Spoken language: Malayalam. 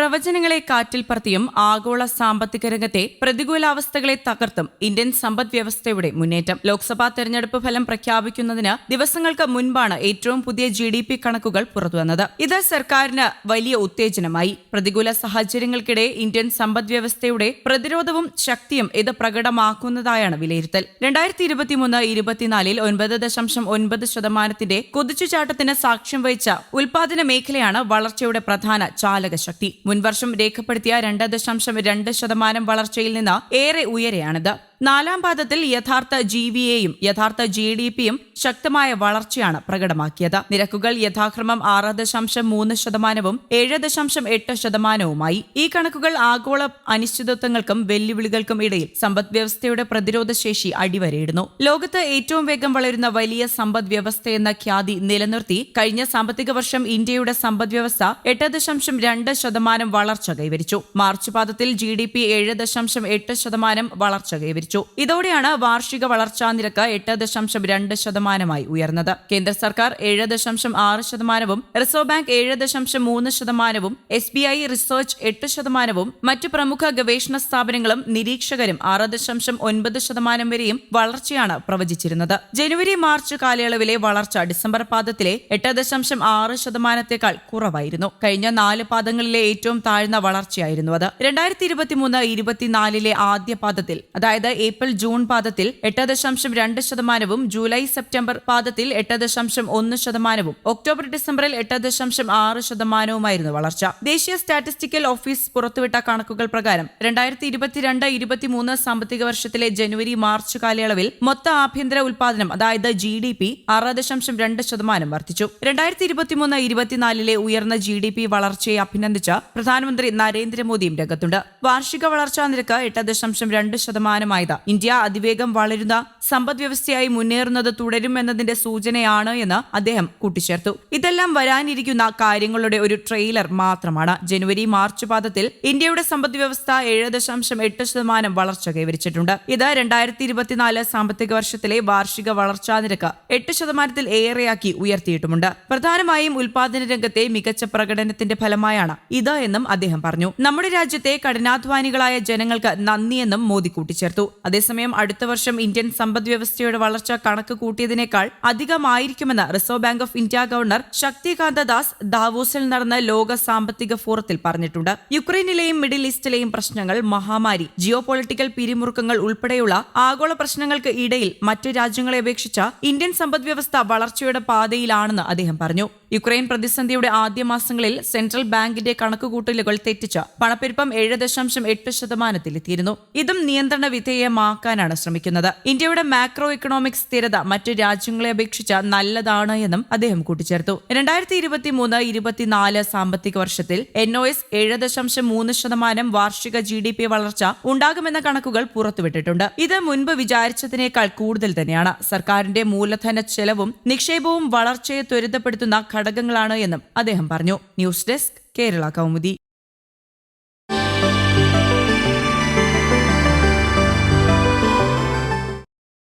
പ്രവചനങ്ങളെ കാറ്റിൽ പറത്തിയും ആഗോള സാമ്പത്തിക രംഗത്തെ പ്രതികൂലാവസ്ഥകളെ തകർത്തും ഇന്ത്യൻ സമ്പദ് വ്യവസ്ഥയുടെ മുന്നേറ്റം. ലോക്സഭാ തെരഞ്ഞെടുപ്പ് ഫലം പ്രഖ്യാപിക്കുന്നതിന് ദിവസങ്ങൾക്ക് മുൻപാണ് ഏറ്റവും പുതിയ ജി ഡി പി കണക്കുകൾ പുറത്തുവന്നത്. ഇത് സർക്കാരിന് വലിയ ഉത്തേജനമായി. പ്രതികൂല സാഹചര്യങ്ങൾക്കിടെ ഇന്ത്യൻ സമ്പദ് വ്യവസ്ഥയുടെ പ്രതിരോധവും ശക്തിയും ഇത് പ്രകടമാക്കുന്നതായാണ് വിലയിരുത്തൽ. രണ്ടായിരത്തി ഇരുപത്തിമൂന്ന് ഇരുപത്തിനാലിൽ ഒൻപത് ദശാംശം ഒൻപത് ശതമാനത്തിന്റെ കുതിച്ചുചാട്ടത്തിന് സാക്ഷ്യം വഹിച്ച ഉൽപാദന മേഖലയാണ് വളർച്ചയുടെ പ്രധാന ചാലകശക്തി. മുൻവർഷം രേഖപ്പെടുത്തിയ രണ്ട് ദശാംശം രണ്ട് ശതമാനം വളർച്ചയിൽ നിന്ന് ഏറെ ഉയരെയാണിത്. നാലാം പാദത്തിൽ യഥാർത്ഥ ജി വി എയും യഥാർത്ഥ ജി ഡി പിയും ശക്തമായ വളർച്ചയാണ് പ്രകടമാക്കിയത്. നിരക്കുകൾ യഥാക്രമം ആറ് ദശാംശം മൂന്ന് ശതമാനവും ഏഴ് ദശാംശം എട്ട് ശതമാനവുമായി. ഈ കണക്കുകൾ ആഗോള അനിശ്ചിതത്വങ്ങൾക്കും വെല്ലുവിളികൾക്കും ഇടയിൽ സമ്പദ് വ്യവസ്ഥയുടെ പ്രതിരോധ ശേഷി അടിവരയിടുന്നു. ലോകത്ത് ഏറ്റവും വേഗം വളരുന്ന വലിയ സമ്പദ് വ്യവസ്ഥയെന്ന ഖ്യാതി നിലനിർത്തി കഴിഞ്ഞ സാമ്പത്തിക വർഷം ഇന്ത്യയുടെ സമ്പദ് വ്യവസ്ഥ എട്ട് ദശാംശം രണ്ട് ശതമാനം വളർച്ച കൈവരിച്ചു. മാർച്ച് പാദത്തിൽ ജി ഡി പി ഏഴ് ദശാംശം എട്ട് ശതമാനം വളർച്ച കൈവരിച്ചു. ഇതോടെയാണ് വാർഷിക വളർച്ചാ നിരക്ക് എട്ട് ദശാംശം രണ്ട് ശതമാനമായി ഉയർന്നത്. കേന്ദ്ര സർക്കാർ ഏഴ് ദശാംശം ആറ് ശതമാനവും റിസർവ് ബാങ്ക് ഏഴ് ദശാംശം മൂന്ന് ശതമാനവും എസ് ബി ഐ റിസർച്ച് എട്ട് ശതമാനവും മറ്റ് പ്രമുഖ ഗവേഷണ സ്ഥാപനങ്ങളും നിരീക്ഷകരും ആറ് ദശാംശം ഒൻപത് ശതമാനം വരെയും വളർച്ചയാണ് പ്രവചിച്ചിരുന്നത്. ജനുവരി മാർച്ച് കാലയളവിലെ വളർച്ച ഡിസംബർ പാദത്തിലെ എട്ട് ദശാംശം ആറ് ശതമാനത്തേക്കാൾ കുറവായിരുന്നു. കഴിഞ്ഞ നാല് പാദങ്ങളിലെ ഏറ്റവും താഴ്ന്ന വളർച്ചയായിരുന്നു അത്. രണ്ടായിരത്തി ഇരുപത്തിമൂന്ന് ഇരുപത്തിനാലിലെ ആദ്യ പാദത്തിൽ അതായത് ഏപ്രിൽ ജൂൺ പാദത്തിൽ എട്ട് ദശാംശം രണ്ട് ശതമാനവും ജൂലൈ സെപ്റ്റംബർ പാദത്തിൽ എട്ട് ദശാംശം ഒന്ന് ശതമാനവും ഒക്ടോബർ ഡിസംബറിൽ എട്ട് ദശാംശം ആറ് ശതമാനവുമായിരുന്നു വളർച്ച. ദേശീയ സ്റ്റാറ്റിസ്റ്റിക്കൽ ഓഫീസ് പുറത്തുവിട്ട കണക്കുകൾ പ്രകാരം രണ്ടായിരത്തി ഇരുപത്തിരണ്ട് ഇരുപത്തിമൂന്ന് സാമ്പത്തിക വർഷത്തിലെ ജനുവരി മാർച്ച് കാലയളവിൽ മൊത്ത ആഭ്യന്തര ഉൽപാദനം അതായത് ജി ഡി പി ആറ് ദശാംശം രണ്ട് ശതമാനം വർദ്ധിച്ചു. രണ്ടായിരത്തി ഇരുപത്തിമൂന്ന് ഇരുപത്തിനാലിലെ ഉയർന്ന ജി ഡി പി വളർച്ചയെ അഭിനന്ദിച്ച പ്രധാനമന്ത്രി നരേന്ദ്രമോദിയും രംഗത്തുണ്ട്. വാർഷിക വളർച്ചാ നിരക്ക് എട്ട് ദശാംശം രണ്ട് ശതമാനമായത് ഇന്ത്യ അതിവേഗം വളരുന്ന സമ്പദ് വ്യവസ്ഥയായി മുന്നേറുന്നത് തുടരുമെന്നതിന്റെ സൂചനയാണ് എന്ന് അദ്ദേഹം കൂട്ടിച്ചേർത്തു. ഇതെല്ലാം വരാനിരിക്കുന്ന കാര്യങ്ങളുടെ ഒരു ട്രെയിലർ മാത്രമാണ്. ജനുവരി മാർച്ച് പാദത്തിൽ ഇന്ത്യയുടെ സമ്പദ് വ്യവസ്ഥ ഏഴ് ദശാംശം എട്ട് ശതമാനം വളർച്ച കൈവരിച്ചിട്ടുണ്ട്. ഇത് രണ്ടായിരത്തി ഇരുപത്തിനാല് സാമ്പത്തിക വർഷത്തിലെ വാർഷിക വളർച്ചാ നിരക്ക് എട്ട് ശതമാനത്തിൽ ഏറെയാക്കി ഉയർത്തിയിട്ടുമുണ്ട്. പ്രധാനമായും ഉൽപാദന രംഗത്തെ മികച്ച പ്രകടനത്തിന്റെ ഫലമായാണ് ഇത് എന്നും അദ്ദേഹം പറഞ്ഞു. നമ്മുടെ രാജ്യത്തെ കഠിനാധ്വാനികളായ ജനങ്ങൾക്ക് നന്ദിയെന്നും മോദി കൂട്ടിച്ചേർത്തു. അതേസമയം അടുത്ത വർഷം ഇന്ത്യൻ സമ്പദ് വ്യവസ്ഥയുടെ വളർച്ച കണക്ക് കൂട്ടിയതിനേക്കാൾ അധികമായിരിക്കുമെന്ന് Reserve Bank of India governor Shaktikanta Das ദാവോസിൽ നടന്ന ലോക സാമ്പത്തിക ഫോറത്തിൽ പറഞ്ഞിട്ടുണ്ട്. യുക്രൈനിലെയും മിഡിൽ ഈസ്റ്റിലെയും പ്രശ്നങ്ങൾ മഹാമാരി ജിയോ പൊളിറ്റിക്കൽ പിരിമുറുക്കങ്ങൾ ഉൾപ്പെടെയുള്ള ആഗോള പ്രശ്നങ്ങൾക്ക് ഇടയിൽ മറ്റ് രാജ്യങ്ങളെ അപേക്ഷിച്ച ഇന്ത്യൻ സമ്പദ്വ്യവസ്ഥ വളർച്ചയുടെ പാതയിലാണെന്ന് അദ്ദേഹം പറഞ്ഞു. യുക്രൈൻ പ്രതിസന്ധിയുടെ ആദ്യ മാസങ്ങളിൽ സെൻട്രൽ ബാങ്കിന്റെ കണക്കുകൂട്ടലുകൾ തെറ്റിച്ച് പണപ്പെരുപ്പം ഏഴ് ദശാംശം എട്ട് ശതമാനത്തിലെത്തിയിരുന്നു ഇതും നിയന്ത്രണ വിധേയമാക്കാനാണ് ശ്രമിക്കുന്നത്. ഇന്ത്യയുടെ മാക്രോ ഇക്കണോമിക് സ്ഥിരത മറ്റ് രാജ്യങ്ങളെ അപേക്ഷിച്ച് നല്ലതാണ് എന്നും അദ്ദേഹം കൂട്ടിച്ചേർത്തു. രണ്ടായിരത്തി ഇരുപത്തി മൂന്ന് ഇരുപത്തിനാല് സാമ്പത്തിക വർഷത്തിൽ എൻ ഒ എസ് ഏഴ് ദശാംശം മൂന്ന് ശതമാനം വാർഷിക ജി ഡി പി വളർച്ച ഉണ്ടാകുമെന്ന കണക്കുകൾ പുറത്തുവിട്ടിട്ടുണ്ട്. ഇത് മുൻപ് വിചാരിച്ചതിനേക്കാൾ കൂടുതൽ തന്നെയാണ്. സർക്കാരിന്റെ മൂലധന ചെലവും നിക്ഷേപവും വളർച്ചയെ ത്വരിതപ്പെടുത്തുന്ന ഘടകങ്ങളാണ് എന്നും അദ്ദേഹം പറഞ്ഞു. News desk Kerala Kaumudi.